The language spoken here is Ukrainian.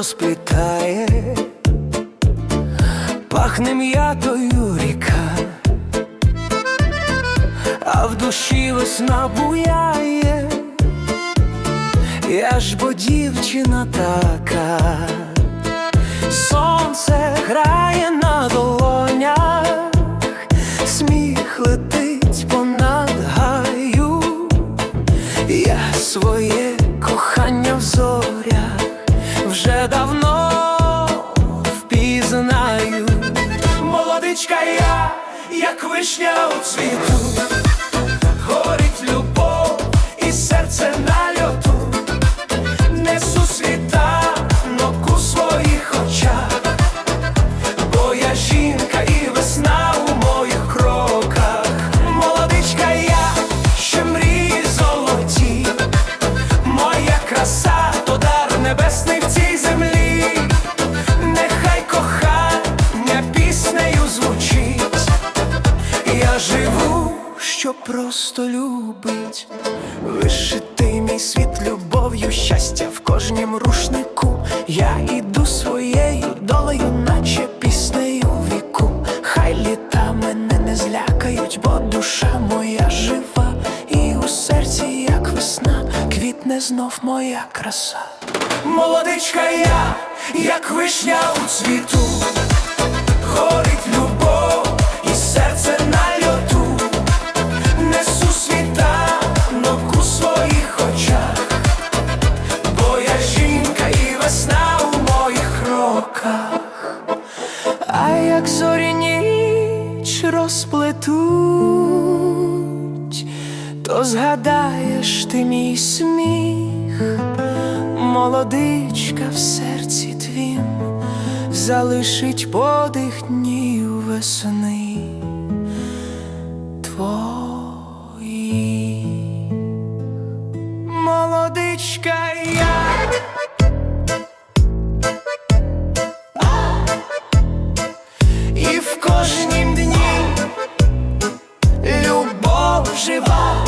розплітає, пахне м'ятою ріка, а в душі весна буяє, я ж бо дівчина така, сонце грає на долонях, сміх летить понад гаю. Я своє зорях вже давно впізнаю. Молодичка я, як вишня у цвіту, горить любов і серце на просто любить, вишитий мій світ любов'ю, щастя в кожнім рушнику. Я іду своєю долею, наче піснею віку. Хай літа мене не злякають, бо душа моя жива, і у серці, як весна, квітне знов моя краса. Молодичка я, як вишня у цвіту, горить роках, а як зорі ніч розплетуть, то згадаєш ти мій сміх, молодичка в серці твім залишить подих днів весни твої. Молодичка я. Кожнім дні. Любов жива,